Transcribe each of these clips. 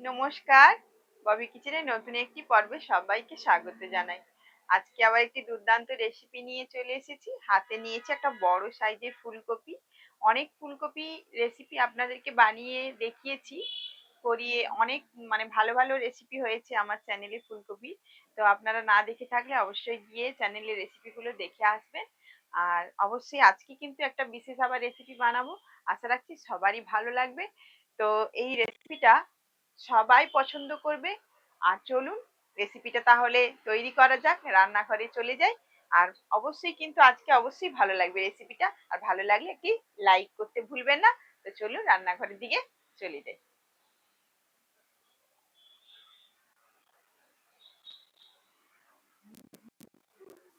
নমস্কার। ববি কিচেনের নতুন একটি পর্বে সবাইকে স্বাগত জানাই। আজকে আবার একটি দুর্দান্ত রেসিপি নিয়ে চলে এসেছি। হাতে নিয়েছি একটা বড় সাইজের ফুলকপি। অনেক ফুলকপি রেসিপি আপনাদেরকে বানিয়ে দেখিয়েছি। করিয়ে অনেক মানে ভালো ভালো রেসিপি হয়েছে আমার চ্যানেলে ফুলকপি। তো আপনারা না দেখে থাকলে অবশ্যই গিয়ে চ্যানেলের রেসিপিগুলো দেখে আসবেন। আর অবশ্যই আজকে কিন্তু একটা বিশেষ আবার রেসিপি বানাবো। আশা রাখছি সবারই ভালো লাগবে। তো এই রেসিপিটা সবাই পছন্দ করবে। আর চলুন রেসিপিটা তাহলে তৈরি করা যাক, রান্নাঘরে চলে যাই। আর অবশ্যই কিন্তু আজকে অবশ্যই ভালো লাগবে রেসিপিটা আর ভালো লাগলে একটি লাইক করতে ভুলবেন না। তো চলুন, রান্নাঘরের দিকে চলে যাই।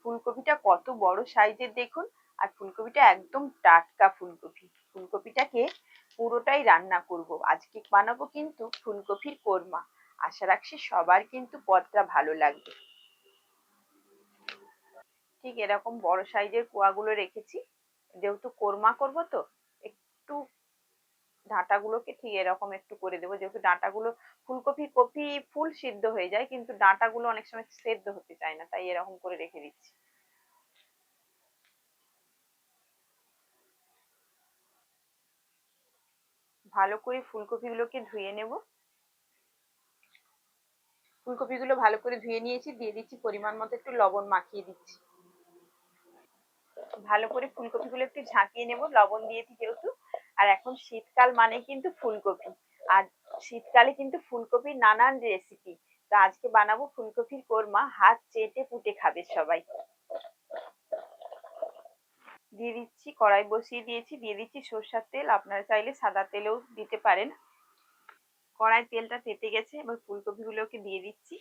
ফুলকপিটা কত বড় সাইজের দেখুন। আর ফুলকপিটা একদম টাটকা ফুলকপি। ফুলকপিটাকে পুরোটাই রান্না করব। আজকে বানাবো কিন্তু ফুলকপির কোরমা। আশা রাখছি সবার কিন্তু পদটা ভালো লাগবে। ঠিক এরকম বড় সাইজের কোয়াগুলো রেখেছি। যেহেতু কোরমা করব তো, একটু ডাঁটাগুলোকে ঠিক এরকম একটু করে দেবো। যেহেতু ডাঁটাগুলো ফুলকপি, কপি, ফুল সিদ্ধ হয়ে যায়, কিন্তু ডাঁটাগুলো অনেক সময় সেদ্ধ হতে চায় না, তাই এরকম করে রেখে দিচ্ছি। ভালো করে ফুলকপিগুলোকে ধুয়ে নেব। ফুলকপিগুলো ভালো করে ধুয়ে নিয়েছি, দিয়ে দিচ্ছি পরিমাণ মতো একটু লবণ মাখিয়ে দিচ্ছি। ভালো করে ফুলকপিগুলো একটু ঝাঁকিয়ে নেব, লবণ দিয়েছি যেহেতু। আর এখন শীতকাল মানে কিন্তু ফুলকপি। আর শীতকালে কিন্তু ফুলকপির নানান রেসিপি তো আজকে বানাবো ফুলকপির কোরমা, হাত চেটে পুটে খাবে সবাই। দিয়ে দিচ্ছি, কড়াই বসিয়ে দিয়েছি, দিয়ে দিচ্ছি সরষার তেল। আপনারা চাইলে সাদা তেলেও দিতে পারেন। কড়াই তেলটা তেতে গেছে, এবার ফুলকপিগুলোকে দিয়ে দিচ্ছি।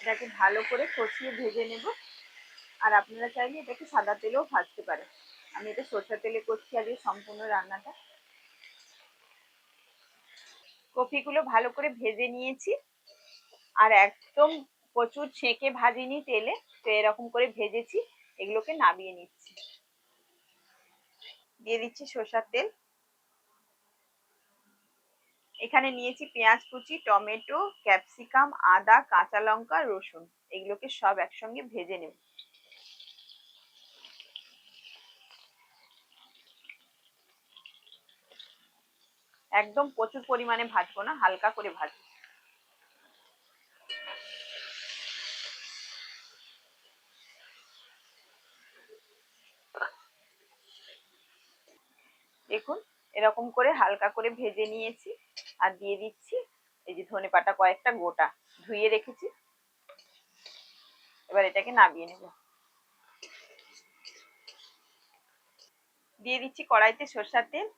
এটাকে ভালো করে কষিয়ে ভেজে নেব। আর আপনারা চাইলে এটাকে সাদা তেলেও ভাজতে পারেন। আমি এটা সরষার তেলে করছি আজকে সম্পূর্ণ রান্নাটা। কপিগুলো ভালো করে ভেজে নিয়েছি। আর একদম প্রচুর ছেঁকে ভাজিনি তেলে, তো এরকম করে ভেজেছি। এগুলোকে নামিয়ে নিচ্ছি। দিয়ে দিচ্ছি সর্ষার তেল। এখানে নিয়েছি পেঁয়াজ কুচি, টমেটো, ক্যাপসিকাম, আদা, কাঁচা লঙ্কা, রসুন। এগুলোকে সব একসঙ্গে ভেজে নেব। একদম প্রচুর পরিমাণে ভাজবো না, হালকা করে ভাজবো। দেখুন, এরকম করে হালকা করে ভেজে নিয়েছি আর দিয়ে দিচ্ছি এই যে ধনে পাতা কয়েকটা গোটা, ধুয়ে রেখেছি। এবার এটাকে নামিয়ে নেব। দিয়ে দিচ্ছি কড়াইতে সরষার তেল।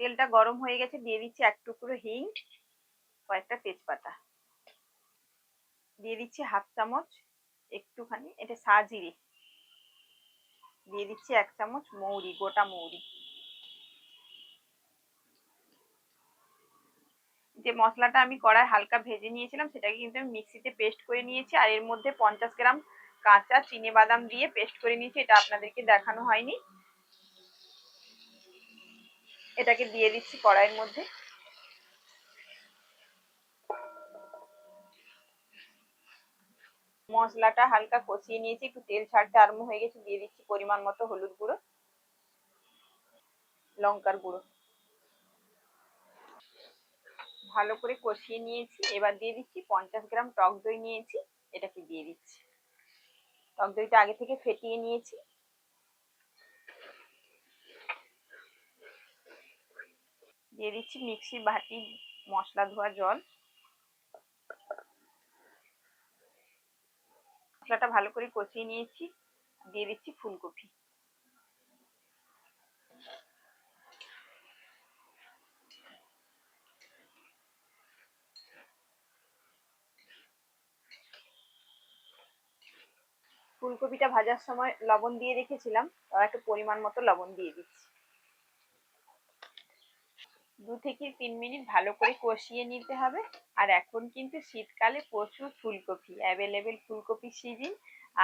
তেলটা গরম হয়ে গেছে, দিয়ে দিচ্ছি এক টুকরো হিং, কয়েকটা তেজপাতা। দিয়ে দিচ্ছি হাফ চামচ একটুখানি, এটা সাজিরে দিয়ে দিচ্ছি এক চামচ মৌরি, গোটা মৌরি। যে মশলাটা আমি কড়াই হালকা ভেজে নিয়েছিলাম, সেটাকে কিন্তু আমি মিক্সিতে পেস্ট করে নিয়েছি, আর এর মধ্যে পঞ্চাশ গ্রাম কাঁচা চিনে বাদাম দিয়ে পেস্ট করে নিয়েছি, এটা আপনাদেরকে দেখানো হয়নি। এটাকে দিয়ে দিচ্ছি কড়াইয়ের মধ্যে। মশলাটা হালকা কষিয়ে নিয়েছি, একটু তেল ছাড়তে আরম্ভ হয়ে গেছে, দিয়ে দিচ্ছি পরিমাণ মতো হলুদ গুঁড়ো, লঙ্কার গুঁড়ো। ভালো করে কষিয়ে নিয়েছি, এবার দিয়ে দিচ্ছি পঞ্চাশ গ্রাম টক দই নিয়েছি, এটাকে দিয়ে দিচ্ছি। টক দইটা আগে থেকে ফেটিয়ে নিয়েছি। দিয়ে দিচ্ছি মিক্সি, বাটি, মশলা ধোয়া জল। মশলাটা ভালো করে কষিয়ে নিয়েছি। দিয়ে দিচ্ছি ফুলকপি। ফুলকপিটা ভাজার সময় লবণ দিয়ে রেখেছিলাম তার একটু পরিমাণ মতো লবণ দিয়ে দিচ্ছি। দু থেকে তিন মিনিট ভালো করে কষিয়ে নিতে হবে। আর এখন কিন্তু শীতকালে প্রচুর ফুলকপি অ্যাভেলেবেল ফুলকপি সিজন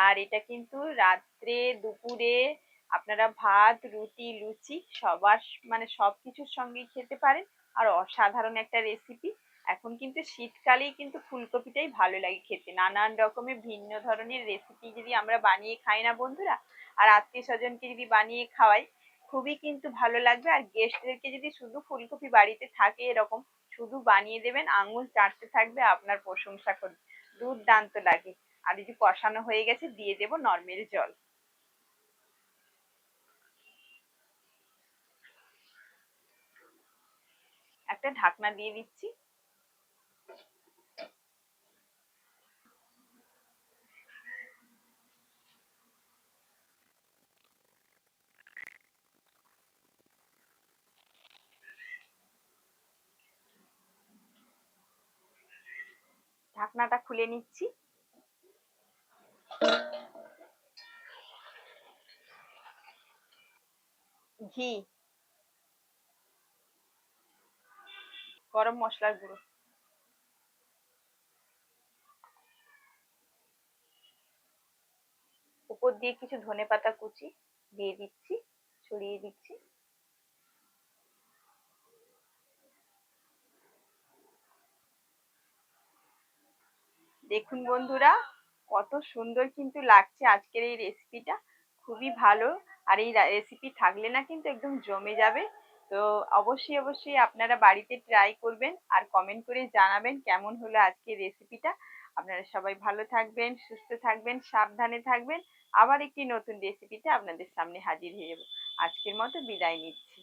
আর এটা কিন্তু রাত্রে, দুপুরে আপনারা ভাত, রুটি, লুচি সবার মানে সব কিছুর সঙ্গেই খেতে পারেন। আর অসাধারণ একটা রেসিপি এখন কিন্তু শীতকালেই কিন্তু ফুলকপিটাই ভালো লাগে খেতে। নানান রকমের ভিন্ন ধরনের রেসিপি যদি আমরা বানিয়ে খাই না বন্ধুরা, আর আত্মীয় স্বজনকে যদি বানিয়ে খাওয়াই খুবই কিন্তু ভালো লাগবে। আর গেস্টদেরকে যদি শুধু ফুলকপি বাড়িতে থাকে এরকম, শুধু বানিয়ে দেবেন, আঙুল চাটতে থাকবে আপনার প্রশংসা করবে দুর্দান্ত লাগে। আর যদি কষানো হয়ে গেছে, দিয়ে দেব নর্মাল জল। একটা ঢাকনা দিয়ে দিচ্ছি। ঢাকনাটা খুলে নিচ্ছি। ঘি। গরম মশলার গুঁড়ো। উপর দিয়ে কিছু ধনে পাতা কুচি দিয়ে দিচ্ছি, ছড়িয়ে দিচ্ছি। দেখুন বন্ধুরা, কত সুন্দর কিন্তু লাগছে আজকের এই রেসিপিটা খুবই ভালো। আর এই রেসিপি থাকলে না কিন্তু একদম জমে যাবে। তো অবশ্যই অবশ্যই আপনারা বাড়িতে ট্রাই করবেন আর কমেন্ট করে জানাবেন কেমন হলো আজকের রেসিপিটা আপনারা সবাই ভালো থাকবেন, সুস্থ থাকবেন, সাবধানে থাকবেন। আবার একটি নতুন রেসিপিতে আপনাদের সামনে হাজির হয়ে যাব। আজকের মতো বিদায় নিচ্ছি।